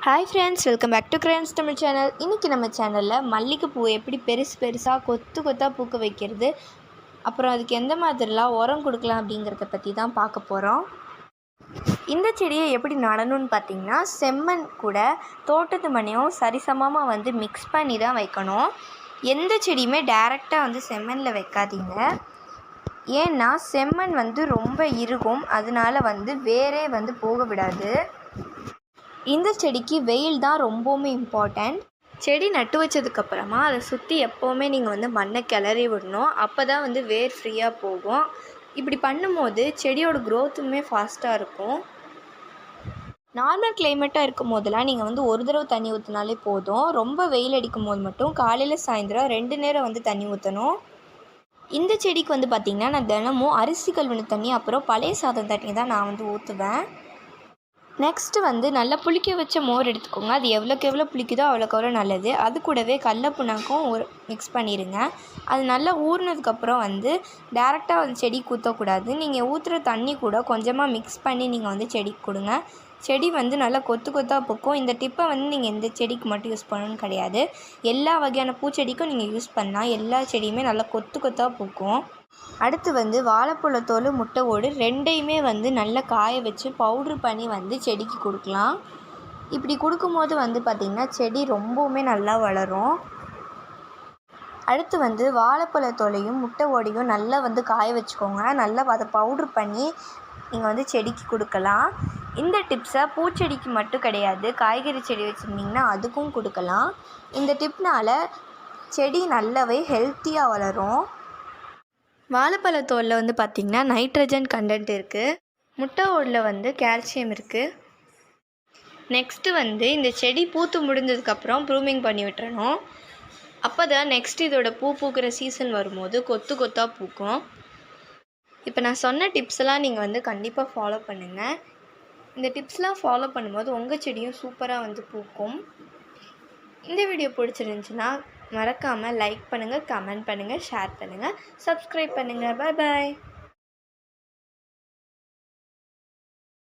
Hi friends welcome back to Cranes Tamil channel இன்றைக்கி நம்ம சேனலில் மல்லிகைப்பூ எப்படி பெருசு பெருசாக கொத்து கொத்தாக பூக்க வைக்கிறது அப்புறம் அதுக்கு எந்த மாதிரிலாம் உரம் கொடுக்கலாம் அப்படிங்கிறத பற்றி தான் பார்க்க போகிறோம் இந்த செடியை எப்படி நடணும்னு பார்த்தீங்கன்னா செம்மண் கூட தோட்டத்து மண்ணையும் சரிசமமாக வந்து மிக்ஸ் பண்ணி தான் வைக்கணும். எந்த செடியுமே டேரெக்டாக வந்து செம்மண்ணில் வைக்காதீங்க. ஏன்னா செம்மண் வந்து ரொம்ப இருக்கும் அதனால வந்து வேரே வந்து போக விடாது. இந்த செடிக்கு வெயில் தான் ரொம்பவுமே இம்பார்ட்டண்ட் செடி நட்டு வச்சதுக்கப்புறமா அதை சுற்றி எப்போவுமே நீங்கள் வந்து மண்ணை கிளறி விடணும். அப்போ தான் வந்து வேர் ஃப்ரீயாக போகும். இப்படி பண்ணும்போது செடியோட க்ரோத்துமே ஃபாஸ்ட்டாக இருக்கும். நார்மல் கிளைமேட்டாக இருக்கும் போதெல்லாம் நீங்கள் வந்து ஒரு தடவை தண்ணி ஊற்றினாலே போதும். ரொம்ப வெயில் அடிக்கும் போது மட்டும் காலையில் சாயந்தரம் ரெண்டு நேரம் வந்து தண்ணி ஊற்றணும் இந்த செடிக்கு வந்து பார்த்திங்கன்னா நான் தினமும் அரிசி கழுவின தண்ணி அப்புறம் பழைய சாதம் தண்ணி தான் நான் வந்து ஊற்றுவேன் நெக்ஸ்ட்டு வந்து நல்லா புளிக்க வச்ச மோர் எடுத்துக்கோங்க. அது எவ்வளோக்கு எவ்வளோ புளிக்குதோ அவ்வளோக்கு அவ்வளோ நல்லது. அது கூடவே கடல புண்ணாக்கும் ஒரு மிக்ஸ் பண்ணிடுங்க அது நல்லா ஊறினதுக்கப்புறம் வந்து டேரெக்டாக வந்து செடிக்கு ஊற்றக்கூடாது நீங்கள் ஊற்றுற தண்ணி கூட கொஞ்சமாக மிக்ஸ் பண்ணி நீங்கள் வந்து செடிக்கு கொடுங்க. செடி வந்து நல்லா கொத்து கொத்தாக பூக்கும். இந்த டிப்பை வந்து நீங்கள் எந்த செடிக்கு மட்டும் யூஸ் பண்ணணும்னு கிடையாது. எல்லா வகையான பூச்செடிக்கும் நீங்கள் யூஸ் பண்ணால் எல்லா செடியுமே நல்லா கொத்து கொத்தாக பூக்கும். அடுத்து வந்து வாழைப்பழத்தோல் முட்டை ஓடு ரெண்டையுமே வந்து நல்லா காய வச்சு பவுட்ரு பண்ணி வந்து செடிக்கு கொடுக்கலாம். இப்படி கொடுக்கும்போது வந்து பார்த்திங்கன்னா செடி ரொம்பவுமே நல்லா வளரும். அடுத்து வந்து வாழைப்பழத்தோலையும் முட்டை ஓடையும் நல்லா வந்து காய வச்சுக்கோங்க. நல்லா அதை பவுட்ரு பண்ணி நீங்கள் வந்து செடிக்கு கொடுக்கலாம். இந்த டிப்ஸை பூச்செடிக்கு மட்டும் கிடையாது. காய்கறி செடி வச்சுருந்தீங்கன்னா அதுக்கும் கொடுக்கலாம். இந்த டிப்னால் செடி நல்லாவே ஹெல்த்தியாக வளரும். வாழைப்பழத்தோலில் வந்து பார்த்திங்கன்னா நைட்ரஜன் கண்டென்ட் இருக்குது முட்டை ஓடில் வந்து கால்சியம் இருக்குது நெக்ஸ்ட்டு வந்து இந்த செடி பூத்து முடிஞ்சதுக்கப்புறம் ப்ரூமிங் பண்ணி விட்டுறணும். அப்போ தான் நெக்ஸ்ட் இதோட பூ பூக்கிற சீசன் வரும்போது கொத்து கொத்தாக பூக்கும். இப்போ நான் சொன்ன டிப்ஸ்லாம் நீங்கள் வந்து கண்டிப்பாக ஃபாலோ பண்ணுங்கள் இந்த டிப்ஸ்லாம் ஃபாலோ பண்ணும்போது உங்கள் செடியும் சூப்பராக வந்து பூக்கும். இந்த வீடியோ பிடிச்சிருந்துச்சின்னா மறக்காமல் லைக் பண்ணுங்கள் கமெண்ட் பண்ணுங்கள் ஷேர் பண்ணுங்கள் சப்ஸ்கிரைப் பண்ணுங்கள் பாய் பாய்